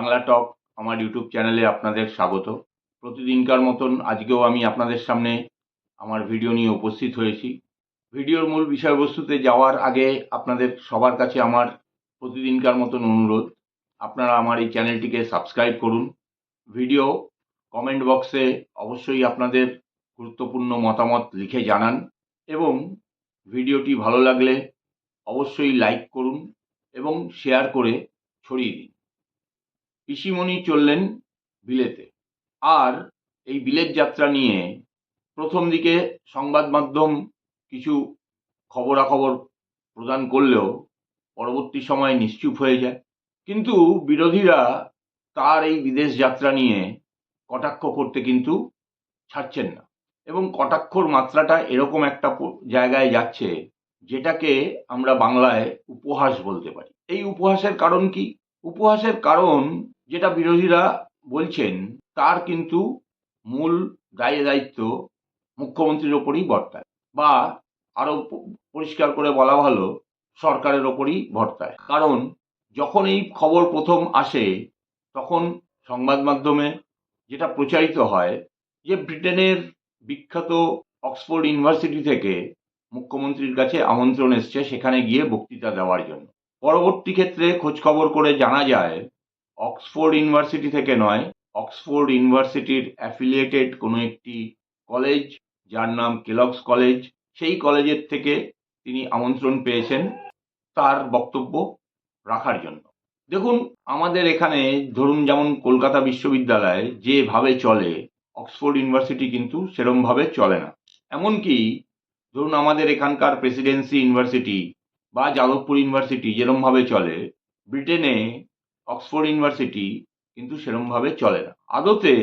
বাংলা টক আমার ইউটিউব চ্যানেলে আপনাদের স্বাগত। প্রতিদিনকার মতন আজকেও আমি আপনাদের সামনে আমার ভিডিও নিয়ে উপস্থিত হয়েছি। ভিডিওর মূল বিষয়বস্তুতে যাওয়ার আগে আপনাদের সবার কাছে আমার প্রতিদিনকার মতন অনুরোধ। আপনারা আমার এই চ্যানেলটিকে সাবস্ক্রাইব করুন। ভিডিও কমেন্ট বক্সে অবশ্যই আপনাদের গুরুত্বপূর্ণ মতামত লিখে জানান এবং ভিডিওটি ভালো লাগলে অবশ্যই লাইক করুন এবং শেয়ার করে ছড়িয়ে দিন। পিসিমণি চললেন বিলেতে। আর এই বিলেত যাত্রা নিয়ে প্রথম দিকে সংবাদ মাধ্যম কিছু খবরাখবর প্রদান করলেও পরবর্তী সময় নিশ্চুপ হয়ে যায়। কিন্তু বিরোধীরা তার এই বিদেশ যাত্রা নিয়ে কটাক্ষ করতে কিন্তু ছাড়ছেন না। এবং কটাক্ষর মাত্রাটা এরকম একটা জায়গায় যাচ্ছে যেটাকে আমরা বাংলায় উপহাস বলতে পারি। এই উপহাসের কারণ কি? উপহাসের কারণ যেটা বিরোধীরা বলছেন, তার কিন্তু মূল দায় দায়িত্ব মুখ্যমন্ত্রীর ওপরই বর্তায় বা আরও পরিষ্কার করে বলা ভালো, সরকারের ওপরই বর্তায়। কারণ যখন এই খবর প্রথম আসে, তখন সংবাদ মাধ্যমে যেটা প্রচারিত হয় যে ব্রিটেনের বিখ্যাত অক্সফোর্ড ইউনিভার্সিটি থেকে মুখ্যমন্ত্রীর কাছে আমন্ত্রণ এসছে সেখানে গিয়ে বক্তৃতা দেওয়ার জন্য। পরবর্তী ক্ষেত্রে খোঁজখবর করে জানা যায়, অক্সফোর্ড ইউনিভার্সিটি থেকে নয়, অক্সফোর্ড ইউনিভার্সিটির অ্যাফিলিয়েটেড কোনো একটি কলেজ, যার নাম কেলক্স কলেজ, সেই কলেজের থেকে তিনি আমন্ত্রণ পেয়েছেন তার বক্তব্য রাখার জন্য। দেখুন, আমাদের এখানে ধরুন যেমন কলকাতা বিশ্ববিদ্যালয় যেভাবে চলে, অক্সফোর্ড ইউনিভার্সিটি কিন্তু সেরমভাবে চলে না। এমনকি ধরুন আমাদের এখানকার প্রেসিডেন্সি ইউনিভার্সিটি বা যাদবপুর ইউনিভার্সিটি যেরমভাবে চলে, ব্রিটেনে অক্সফোর্ড ইউনিভার্সিটি কিন্তু সেরমভাবে চলে না। আদতে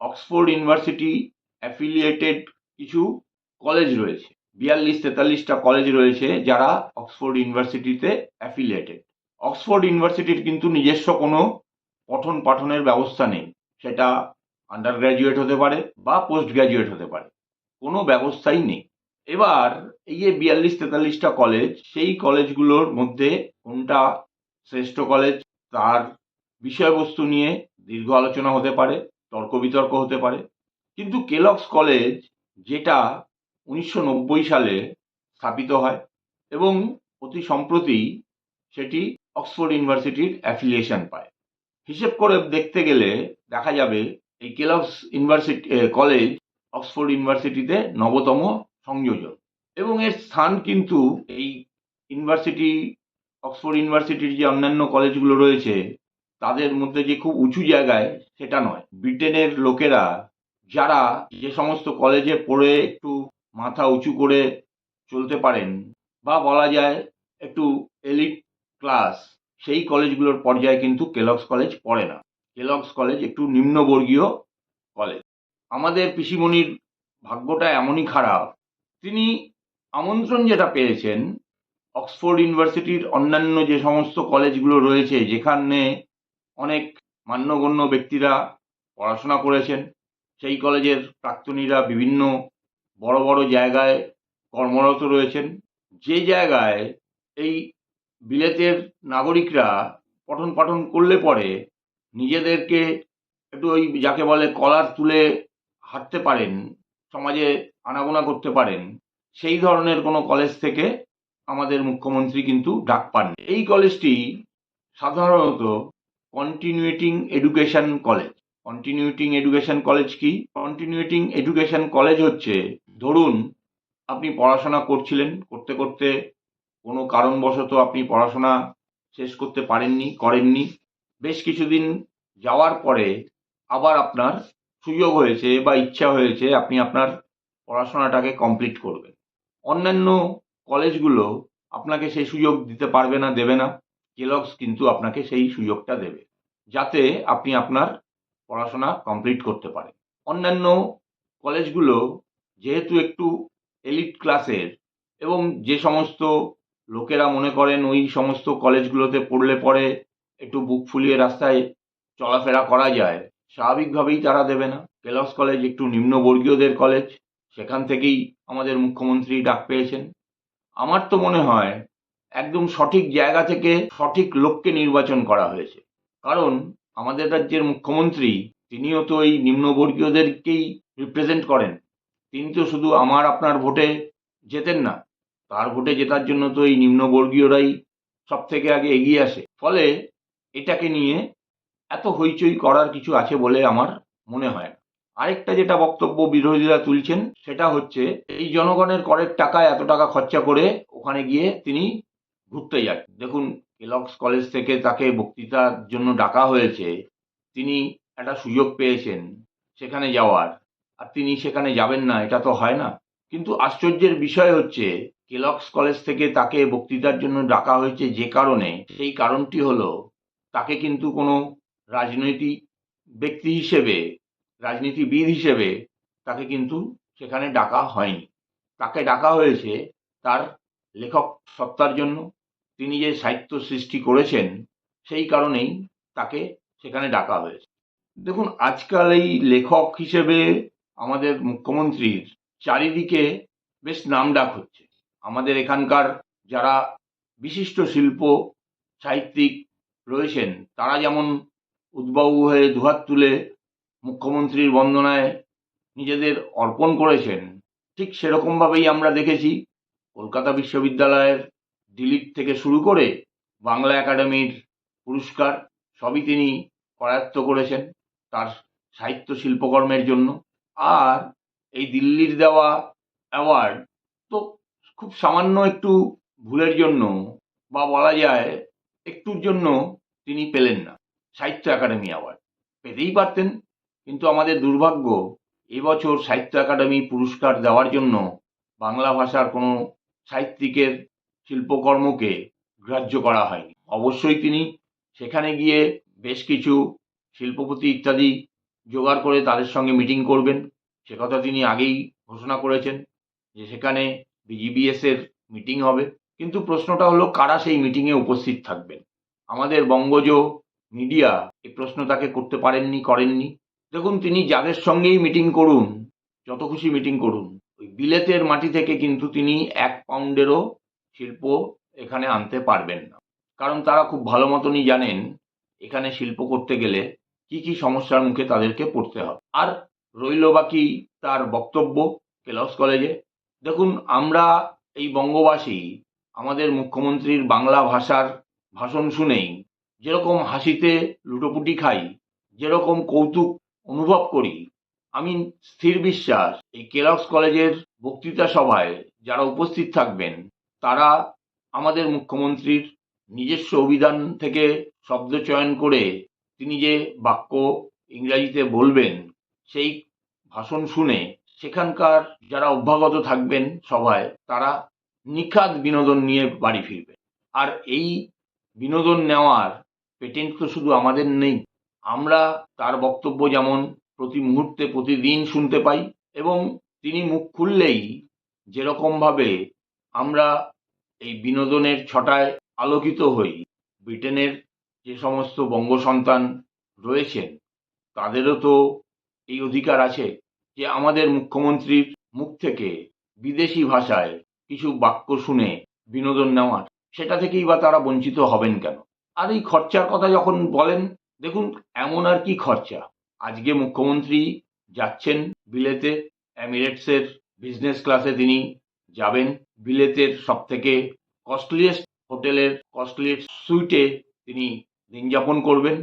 অক্সফোর্ড ইউনিভার্সিটি অ্যাফিলিয়েটেড কিছু কলেজ রয়েছে। বিয়াল্লিশ তেতাল্লিশটা কলেজ রয়েছে যারা অক্সফোর্ড ইউনিভার্সিটিতে অ্যাফিলিয়েটেড অক্সফোর্ড ইউনিভার্সিটির কিন্তু নিজস্ব কোনো পঠন পাঠনের ব্যবস্থা নেই। সেটা আন্ডার গ্র্যাজুয়েট হতে পারে বা পোস্ট গ্র্যাজুয়েট হতে পারে। কোনো ব্যবস্থাই নেই। এবার এই যে বিয়াল্লিশ তেতাল্লিশটা কলেজ সেই কলেজগুলোর মধ্যে কোনটা শ্রেষ্ঠ কলেজ তার বিষয়বস্তু নিয়ে দীর্ঘ আলোচনা হতে পারে, তর্ক বিতর্ক হতে পারে। কিন্তু কেলক্স কলেজ যেটা উনিশশো নব্বই সালে স্থাপিত হয় এবং অতি সম্প্রতি সেটি অক্সফোর্ড ইউনিভার্সিটির অ্যাফিলিয়েশন পায়। হিসেব করে দেখতে গেলে দেখা যাবে এই কেলক্স ইউনিভার্সিটি কলেজ অক্সফোর্ড ইউনিভার্সিটিতে নবতম সংযোজন। এবং এর স্থান কিন্তু এই ইউনিভার্সিটি, অক্সফোর্ড ইউনিভার্সিটির যে অন্যান্য কলেজগুলো রয়েছে, তাদের মধ্যে যে খুব উঁচু জায়গায় সেটা নয়। ব্রিটেনের লোকেরা, যারা যে সমস্ত কলেজে পড়ে একটু মাথা উঁচু করে চলতে পারেন, বা বলা যায় একটু এলিট ক্লাস, সেই কলেজগুলোর পর্যায়ে কিন্তু কেলক্স কলেজ পড়ে না। কেলক্স কলেজ একটু নিম্নবর্গীয় কলেজ। আমাদের পিসিমণির ভাগ্যটা এমনই খারাপ তিনি আমন্ত্রণ যেটা পেয়েছেন, অক্সফোর্ড ইউনিভার্সিটির অন্যান্য যে সমস্ত কলেজগুলো রয়েছে, যেখানে অনেক মান্যগণ্য ব্যক্তিরা পড়াশোনা করেছেন, সেই কলেজের প্রাক্তনীরা বিভিন্ন বড় বড় জায়গায় কর্মরত রয়েছেন। যে জায়গায় এই বিলেতের নাগরিকরা পঠন পাঠন করলে পরে নিজেদেরকে একটু ওই যাকে বলে কলার তুলে হাঁটতে পারেন, সমাজে আনাগোনা করতে পারেন, সেই ধরনের কোনো কলেজ থেকে আমাদের মুখ্যমন্ত্রী কিন্তু ডাক পান এই কলেজটি সাধারণত continuing education college continuing education college কি? কন্টিনিউটিং এডুকেশন কলেজ হচ্ছে, ধরুন আপনি পড়াশোনা করছিলেন, করতে করতে কোনো কারণবশত আপনি পড়াশোনা শেষ করতে পারেননি, করেননি, বেশ কিছুদিন যাওয়ার পরে আবার আপনার সুযোগ হয়েছে বা ইচ্ছা হয়েছে আপনি আপনার পড়াশোনাটাকে কমপ্লিট করবেন অন্যান্য কলেজগুলো আপনাকে সেই সুযোগ দিতে পারবে না, দেবে না। কেলক্স কিন্তু আপনাকে সেই সুযোগটা দেবে, যাতে আপনি আপনার পড়াশোনা কমপ্লিট করতে পারেন। অন্যান্য কলেজগুলো যেহেতু একটু এলিট ক্লাসের এবং যে সমস্ত লোকেরা মনে করেন ওই সমস্ত কলেজগুলোতে পড়লে পরে একটু বুক ফুলিয়ে রাস্তায় চলাফেরা করা যায়, স্বাভাবিকভাবেই তারা দেবে না। কেলস কলেজ একটু নিম্নবর্গীয়দের কলেজ সেখান থেকেই আমাদের মুখ্যমন্ত্রী ডাক পেয়েছেন। আমার তো মনে হয় একদম সঠিক জায়গা থেকে সঠিক লোককে নির্বাচন করা হয়েছে। কারণ আমাদের রাজ্যের মুখ্যমন্ত্রী, তিনিও তো এই নিম্নবর্গীয়দেরকেই রিপ্রেজেন্ট করেন। তিনি তো শুধু আমার, আপনার ভোটে জেতেন না, তার ভোটে জেতার জন্য তো এই নিম্নবর্গীয়রাই সব থেকে আগে এগিয়ে আসে। ফলে এটাকে নিয়ে এত হইচই করার কিছু আছে বলে আমার মনে হয় না। আরেকটা যেটা বক্তব্য বিরোধীরা তুলছেন, সেটা হচ্ছে এই জনগণের করের টাকা এত টাকা খরচা করে ওখানে গিয়ে তিনি ঘুরতে যাচ্ছেন দেখুন কেলক্স কলেজ থেকে তাকে বক্তৃতার জন্য ডাকা হয়েছে, তিনি একটা সুযোগ পেয়েছেন সেখানে যাওয়ার, আর তিনি সেখানে যাবেন না, এটা তো হয় না। কিন্তু আশ্চর্যের বিষয় হচ্ছে কেলক্স কলেজ থেকে তাকে বক্তৃতার জন্য ডাকা হয়েছে যে কারণে, সেই কারণটি হলো, তাকে কিন্তু কোনো রাজনৈতিক ব্যক্তি হিসেবে রাজনীতিবিদ হিসেবে তাকে কিন্তু সেখানে ডাকা হয়নি। তাকে ডাকা হয়েছে তার লেখক সত্তার জন্য। তিনি যে সাহিত্য সৃষ্টি করেছেন, সেই কারণেই তাকে সেখানে ডাকা হয়েছে। দেখুন, আজকাল এই লেখক হিসেবে আমাদের মুখ্যমন্ত্রীর চারিদিকে বেশ নাম ডাক হচ্ছে। আমাদের এখানকার যারা বিশিষ্ট শিল্প সাহিত্যিক রয়েছেন, তারা যেমন উদ্বাবু হয়ে দুহাত তুলে মুখ্যমন্ত্রীর বন্দনায় নিজেদের অর্পণ করেছেন, ঠিক সেরকমভাবেই আমরা দেখেছি কলকাতা বিশ্ববিদ্যালয়ের ডিলিট থেকে শুরু করে বাংলা একাডেমির পুরস্কার সবই তিনি করায়ত্ত করেছেন তার সাহিত্য শিল্পকর্মের জন্য। আর এই দিল্লির দেওয়া অ্যাওয়ার্ড তো খুব সামান্য একটু ভুলের জন্য বা বলা যায় একটুর জন্য তিনি পেলেন না, সাহিত্য একাডেমি অ্যাওয়ার্ড। পেতেই পারতেন কিন্তু আমাদের দুর্ভাগ্য, এবছর সাহিত্য একাডেমি পুরস্কার দেওয়ার জন্য বাংলা ভাষার কোনো সাহিত্যিকের শিল্পকর্মকে গ্রাহ্য করা হয়নি। অবশ্যই তিনি সেখানে গিয়ে বেশ কিছু শিল্পপতি ইত্যাদি জোগাড় করে তাদের সঙ্গে মিটিং করবেন। সে কথা তিনি আগেই ঘোষণা করেছেন যে সেখানে বিজিবিএস এর মিটিং হবে। কিন্তু প্রশ্নটা হলো, কারা সেই মিটিংয়ে উপস্থিত থাকবেন? আমাদের বঙ্গজ মিডিয়া এই প্রশ্ন তাকে করতে পারেননি, করেননি। দেখুন, তিনি যাদের সঙ্গেই মিটিং করুন, যত খুশি মিটিং করুন, ওই বিলেতের মাটি থেকে কিন্তু তিনি এক পাউন্ডেরও শিল্প এখানে আনতে পারবেন না। কারণ তারা খুব ভালো মতনই জানেন, এখানে শিল্প করতে গেলে কি কি সমস্যার মুখে তাদেরকে পড়তে হবে। আর রইল বাকি তার বক্তব্য কেলস কলেজে। দেখুন, আমরা এই বঙ্গবাসী, আমাদের মুখ্যমন্ত্রীর বাংলা ভাষার ভাষণ শুনেই যেরকম হাসিতে লুটোপুটি খাই, যেরকম কৌতুক অনুভব করি। আমি স্থির বিশ্বাস, এই কেলক্স কলেজের বক্তৃতা সভায় যারা উপস্থিত থাকবেন, তারা আমাদের মুখ্যমন্ত্রীর নিজস্ব অভিধান থেকে শব্দ চয়ন করে তিনি যে বাক্য ইংরাজিতে বলবেন, সেই ভাষণ শুনে সেখানকার যারা অভ্যাগত থাকবেন সভায়, তারা নিখাত বিনোদন নিয়ে বাড়ি ফিরবে আর এই বিনোদন নেওয়ার পেটেন্ট তো শুধু আমাদের নেই। আমরা তার বক্তব্য যেমন প্রতি মুহূর্তে প্রতিদিন শুনতে পাই এবং তিনি মুখ খুললেই যেরকমভাবে আমরা এই বিনোদনের ছটায় আলোকিত হই, ব্রিটেনের যে সমস্ত বঙ্গ সন্তান রয়েছেন, তাদেরও তো এই অধিকার আছে যে আমাদের মুখ্যমন্ত্রীর মুখ থেকে বিদেশি ভাষায় কিছু বাক্য শুনে বিনোদন নেওয়ার। সেটা থেকেই বা তারা বঞ্চিত হবেন কেন? আর এই খরচার কথা যখন বলেন দেখুন, এমন আর কি খরচা? আজকে মুখ্যমন্ত্রী যাচ্ছেন বিলেতে, এমিরেটসের বিজনেস ক্লাসে তিনি যাবেন। বিলেতের সব থেকে কস্টলিয়েস্ট হোটেলের কস্টলিয়েস্ট সুইটে তিনি দিন যাপন করবেন।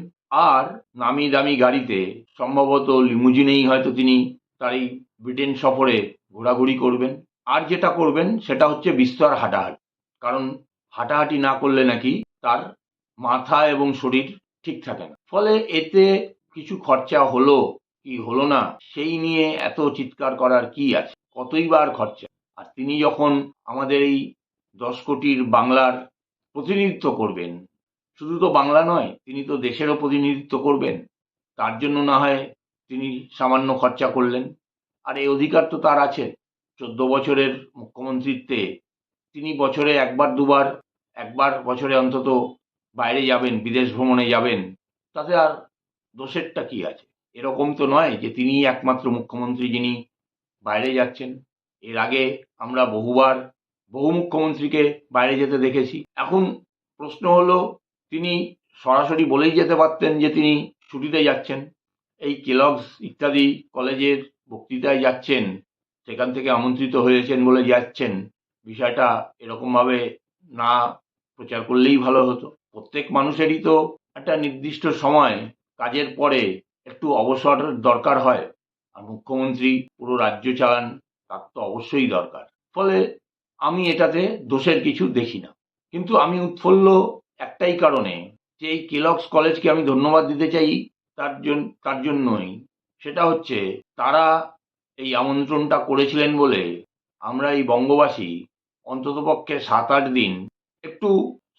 আর নামি দামি গাড়িতে সম্ভবত লিমুজিনেই হয়তো তিনি তার এই ব্রিটেন সফরে ঘোরাঘুরি করবেন। আর যেটা করবেন, সেটা হচ্ছে বিস্তর হাঁটাহাঁটি। কারণ হাঁটাহাঁটি না করলে নাকি তার মাথা এবং শরীর ঠিক থাকে না। ফলে এতে কিছু খরচা হলো কি হলো না, সেই নিয়ে এত চিৎকার করার কি আছে? কতই বার খরচা? আর তিনি যখন আমাদের এই দশ কোটির বাংলার প্রতিনিধিত্ব করবেন, শুধু তো বাংলা নয়, তিনি তো দেশেরও প্রতিনিধিত্ব করবেন, তার জন্য না হয় তিনি সামান্য খরচা করলেন। আর এই অধিকার তো তার আছে। চোদ্দ বছরের মুখ্যমন্ত্রীত্বে তিনি বছরে একবার, দুবার, একবার বছরে অন্তত বাইরে যাবেন, বিদেশ ভ্রমণে যাবেন, তাতে আর দোষেরটা কি আছে? এরকম তো নয় যে তিনিই একমাত্র মুখ্যমন্ত্রী যিনি বাইরে যাচ্ছেন। এর আগে আমরা বহুবার বহু মুখ্যমন্ত্রীকে বাইরে যেতে দেখেছি। এখন প্রশ্ন হলো, তিনি সরাসরি বলেই যেতে পারতেন যে তিনি ছুটিতে যাচ্ছেন? এই কেলগস ইত্যাদি কলেজের বক্তৃতায় যাচ্ছেন, সেখান থেকে আমন্ত্রিত হয়েছেন বলে যাচ্ছেন, বিষয়টা এরকমভাবে না প্রচার করলেই ভালো হতো। প্রত্যেক মানুষেরই তো একটা নির্দিষ্ট সময় কাজের পরে একটু অবসর দরকার হয়। আর মুখ্যমন্ত্রী পুরো রাজ্য চালান, তার তো অবশ্যই দরকার। ফলে আমি এটাতে দোষের কিছু দেখি না। কিন্তু আমি উৎফুল্ল একটাই কারণে যে এই কেলক্স কলেজকে আমি ধন্যবাদ দিতে চাই তার জন্য তার জন্যই, সেটা হচ্ছে তারা এই আমন্ত্রণটা করেছিলেন বলে আমরা এই বঙ্গবাসী অন্ততপক্ষে সাত আট দিন একটু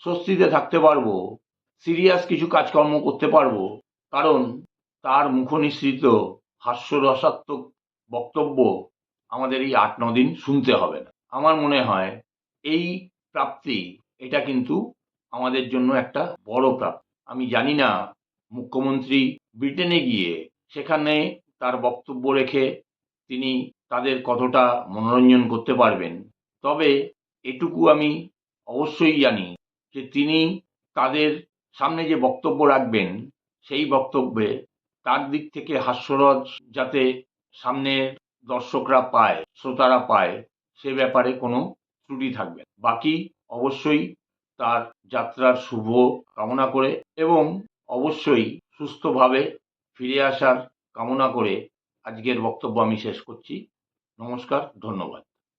স্বস্তিতে থাকতে পারব সিরিয়াস কিছু কাজকর্ম করতে পারব, কারণ তার মুখনিসৃত হাস্যরসাত্মক বক্তব্য আমাদের এই আট, ন দিন শুনতে হবে না। আমার মনে হয় এই প্রাপ্তি, এটা কিন্তু আমাদের জন্য একটা বড় প্রাপ্তি। আমি জানি না মুখ্যমন্ত্রী ব্রিটেনে গিয়ে সেখানে তার বক্তব্য রেখে তিনি তাদের কতটা মনোরঞ্জন করতে পারবেন। তবে এটুকু আমি অবশ্যই জানি যে তিনি তাদের সামনে যে বক্তব্য রাখবেন, সেই বক্তব্যে তার দিক থেকে হাস্যরস যাতে সামনের দর্শকরা পায়, শ্রোতারা পায়, সে ব্যাপারে কোনো ত্রুটি থাকবে বাকি অবশ্যই তার যাত্রার শুভ কামনা করে এবং অবশ্যই সুস্থভাবে ফিরে আসার কামনা করে আজকের বক্তব্য আমি শেষ করছি। নমস্কার, ধন্যবাদ।